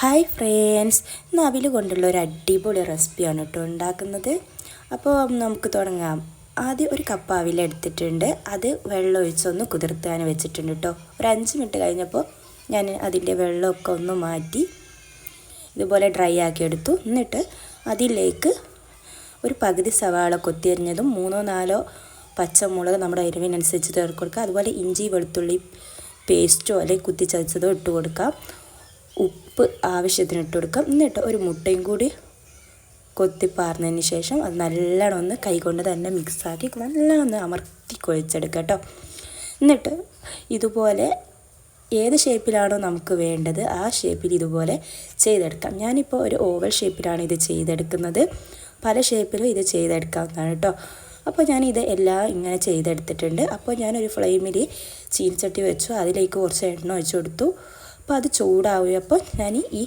Hi friends ഇന്ന് അവിൽ കൊണ്ടുള്ള ഒരു അടിപൊളി റെസിപ്പിയാണ് കേട്ടോ ഉണ്ടാക്കുന്നത്. അപ്പോൾ നമുക്ക് തുടങ്ങാം. ആദ്യം ഒരു കപ്പ് അവിൽ എടുത്തിട്ടുണ്ട്. അത് വെള്ളം ഒഴിച്ചൊന്ന് കുതിർത്താൻ വെച്ചിട്ടുണ്ട് കേട്ടോ. ഒരു അഞ്ച് മിനിറ്റ് കഴിഞ്ഞപ്പോൾ ഞാൻ അതിന്റെ വെള്ളമൊക്കെ ഒന്ന് മാറ്റി ഇതുപോലെ ഡ്രൈ ആക്കി എടുത്തു. എന്നിട്ട് അതിലേക്ക് ഒരു പകുതി സവാള കൊത്തിയരിഞ്ഞതും മൂന്നോ നാലോ പച്ചമുളക് നമ്മുടെ എരിവിനനുസരിച്ച് ചേർത്ത് അതുപോലെ ഇഞ്ചി വെളുത്തുള്ളി പേസ്റ്റോ അല്ലെങ്കിൽ കുത്തിച്ചതച്ചതോ ഇട്ട് കൊടുക്കാം. ഉപ്പ് ആവശ്യത്തിന് ഇട്ട് കൊടുക്കാം. എന്നിട്ട് ഒരു മുട്ടയും കൂടി കൊത്തി പാർന്നതിന് ശേഷം അത് നല്ലോണം ഒന്ന് കൈകൊണ്ട് തന്നെ മിക്സാക്കി നല്ലോണം ഒന്ന് അമർത്തി കുഴച്ചെടുക്കുക കേട്ടോ. എന്നിട്ട് ഇതുപോലെ ഏത് ഷേപ്പിലാണോ നമുക്ക് വേണ്ടത് ആ ഷേപ്പിൽ ഇതുപോലെ ചെയ്തെടുക്കാം. ഞാനിപ്പോൾ ഒരു ഓവൽ ഷേപ്പിലാണ് ഇത് ചെയ്തെടുക്കുന്നത്. പല ഷേപ്പിലും ഇത് ചെയ്തെടുക്കാവുന്നതാണ് കേട്ടോ. അപ്പോൾ ഞാൻ ഇത് എല്ലാം ഇങ്ങനെ ചെയ്തെടുത്തിട്ടുണ്ട്. അപ്പോൾ ഞാനൊരു ഫ്ലെയിമിൽ ചീനിച്ചട്ടി വെച്ചു. അതിലേക്ക് കുറച്ച് എണ്ണ ഒഴിച്ചു കൊടുത്തു. അപ്പോൾ അത് ചൂടാവുകയപ്പോൾ ഞാൻ ഈ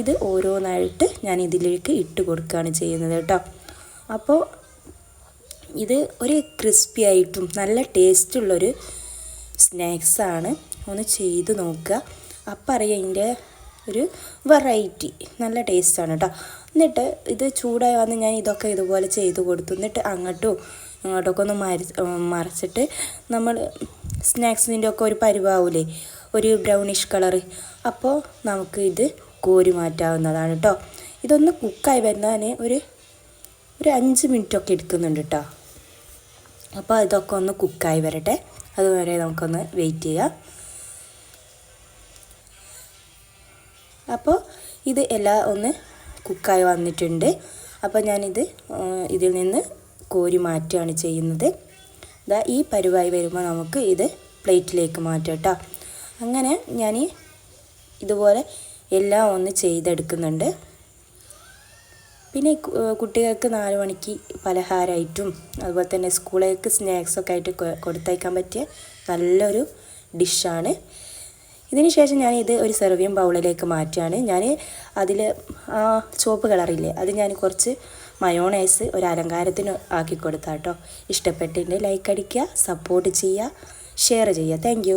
ഇത് ഓരോന്നായിട്ട് ഞാൻ ഇതിലേക്ക് ഇട്ട് കൊടുക്കുകയാണ് ചെയ്യുന്നത് കേട്ടോ. അപ്പോൾ ഇത് ഒരു ക്രിസ്പി ആയിട്ടും നല്ല ടേസ്റ്റുള്ളൊരു സ്നാക്സാണ്. ഒന്ന് ചെയ്ത് നോക്കുക. അപ്പം അറിയാം ഇതിന്റെ ഒരു വെറൈറ്റി. നല്ല ടേസ്റ്റാണ് കേട്ടോ. എന്നിട്ട് ഇത് ചൂടായി വന്ന് ഞാൻ ഇതൊക്കെ ഇതുപോലെ ചെയ്ത് കൊടുത്തു. എന്നിട്ട് അങ്ങോട്ടും ഇങ്ങോട്ടൊക്കെ ഒന്ന് മരി മറിച്ചിട്ട് നമ്മൾ സ്നാക്സിന്റെ ഒക്കെ ഒരു പരിവാവൂലേ? ഒരു ബ്രൗണിഷ് കളറ് അപ്പോൾ നമുക്ക് ഇത് കോരി മാറ്റാവുന്നതാണ് കേട്ടോ ഇതൊന്ന് കുക്കായി വരുന്നതിന് ഒരു ഒരു അഞ്ച് മിനിറ്റൊക്കെ എടുക്കുന്നുണ്ട് കേട്ടോ അപ്പോൾ ഇതൊക്കെ ഒന്ന് കുക്കായി വരട്ടെ. അതുവരെ നമുക്കൊന്ന് വെയിറ്റ് ചെയ്യാം. അപ്പോൾ ഇത് എല്ലാം ഒന്ന് കുക്കായി വന്നിട്ടുണ്ട്. അപ്പോൾ ഞാനിത് ഇതിൽ നിന്ന് കോരി മാറ്റുകയാണ് ചെയ്യുന്നത്. ഈ പരുവായി വരുമ്പോൾ നമുക്ക് ഇത് പ്ലേറ്റിലേക്ക് മാറ്റാം കേട്ടോ അങ്ങനെ ഞാൻ ഇതുപോലെ എല്ലാം ഒന്ന് ചെയ്തെടുക്കുന്നുണ്ട്. പിന്നെ കുട്ടികൾക്ക് നാല് മണിക്ക് പലഹാരമായിട്ടും അതുപോലെ തന്നെ സ്കൂളിലേക്ക് സ്നാക്സൊക്കെ ആയിട്ട് കൊടുത്തയക്കാൻ പറ്റിയ നല്ലൊരു ഡിഷാണ്. ഇതിന് ശേഷം ഞാൻ ഇത് ഒരു സെർവിയം ബൗളിലേക്ക് മാറ്റുകയാണ്. ഞാൻ അതിൽ ആ ചുവപ്പ് കളറില്ലേ അത് ഞാൻ കുറച്ച് മയോണൈസ് ഒരു അലങ്കാരത്തിന് ആക്കി കൊടുത്താട്ടോ. ഇഷ്ടപ്പെട്ടിട്ടുണ്ട് ലൈക്ക് അടിക്കുക സപ്പോർട്ട് ചെയ്യുക ഷെയർ ചെയ്യുക. താങ്ക്